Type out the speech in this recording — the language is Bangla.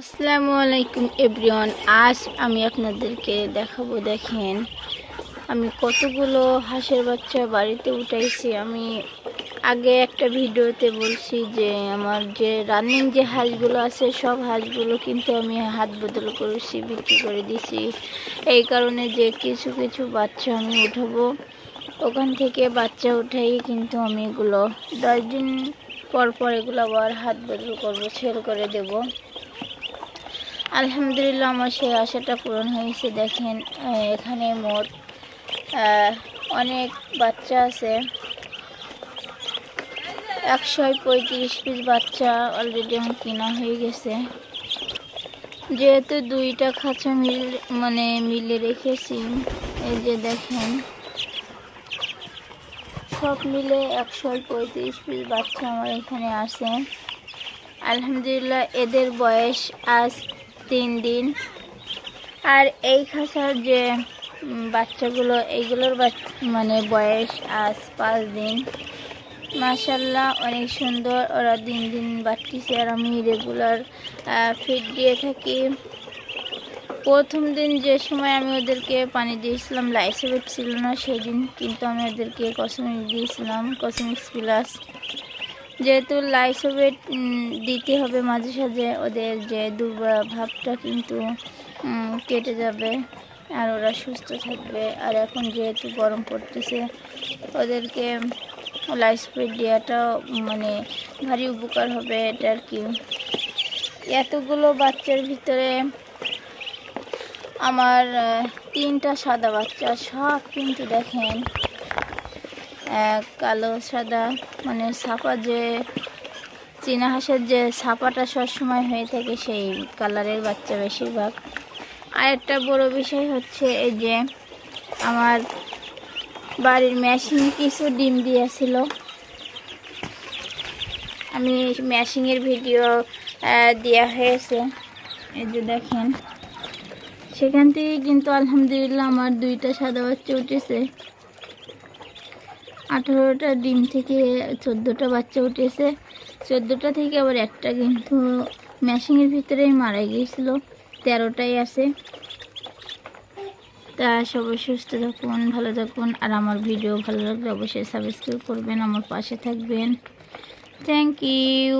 আসসালামু আলাইকুম এভরিওয়ান, আজ আমি আপনাদেরকে দেখাবো, দেখেন, আমি কতগুলো হাঁসের বাচ্চা বাড়িতে উঠাইছি। আমি আগে একটা ভিডিওতে বলছি যে, আমার যে রানিং যে হাঁসগুলো আছে, সব হাঁসগুলো কিন্তু আমি হাত বদল করেছি, বিক্রি করে দিছি। এই কারণে যে কিছু কিছু বাচ্চা আমি উঠাবো। ওখান থেকে বাচ্চা উঠাই কিন্তু আমি এগুলো দশ দিন পর পর এগুলো আবার হাত বদল করব, সেল করে দেবো। আলহামদুলিল্লাহ আমার সেই আশাটা পূরণ হয়েছে, দেখেন, এখানে মোট অনেক বাচ্চা আছে। একশো পঁয়ত্রিশ পিস বাচ্চা অলরেডি আমার কেনা হয়ে গেছে। যেহেতু দুইটা খাঁচা মিল মানে মিলে রেখেছি, এই যে দেখেন, সব মিলে একশো পঁয়ত্রিশ পিস বাচ্চা আমার এখানে আছে। আলহামদুলিল্লাহ, এদের বয়স আজ তিন দিন। আর এই খাসার যে বাচ্চাগুলো, এইগুলোর মানে বয়স আজ পাঁচ দিন। মাশাল্লাহ অনেক সুন্দর। ওরা দিন দিন বাড়তিছে আর আমি রেগুলার ফিড দিয়ে থাকি। প্রথম দিন যে সময় আমি ওদেরকে পানি দিয়েছিলাম, লাইসোবেট ছিল না, সেই দিন কিন্তু আমি ওদেরকে কসমিক দিয়েছিলাম কসমিক্স প্লাস যেহেতু লাইসোবেট দিতে হবে মাঝে সাঝে, ওদের যে দুর্বল ভাবটা কিন্তু কেটে যাবে, আর ওরা সুস্থ থাকবে। আর এখন যেহেতু গরম পড়তেছে, ওদেরকে লাইসোবেট দেওয়াটাও মানে ভারী উপকার হবে, এটা আর কি। এতগুলো বাচ্চার ভিতরে আমার তিনটা সাদা বাচ্চা, সব কিন্তু দেখেন কালো, সাদা মানে ছাপা যে, চীনা হাঁসের যে ছাপাটা সবসময় হয়ে থাকে সেই কালারের বাচ্চা বেশিরভাগ। আর একটা বড় বিষয় হচ্ছে এই যে আমার বাড়ির মেশিনে কিছু ডিম দিয়েছিল। আমি মেশিনের ভিডিও দেওয়া হয়েছে। এই যে দেখেন। সেখান থেকে কিন্তু আলহামদুলিল্লাহ আমার দুইটা সাদা বাচ্চা উঠেছে। আঠারোটা ডিম থেকে চোদ্দোটা বাচ্চা উঠেছে। চোদ্দোটা থেকে আবার একটা কিন্তু মেশিনের ভিতরেই মারা গিয়েছিল। তেরোটাই আছে। তা সবাই সুস্থ থাকুন, ভালো থাকুন। আর আমার ভিডিও ভালো লাগলে অবশ্যই সাবস্ক্রাইব করবেন, আমার পাশে থাকবেন। Thank you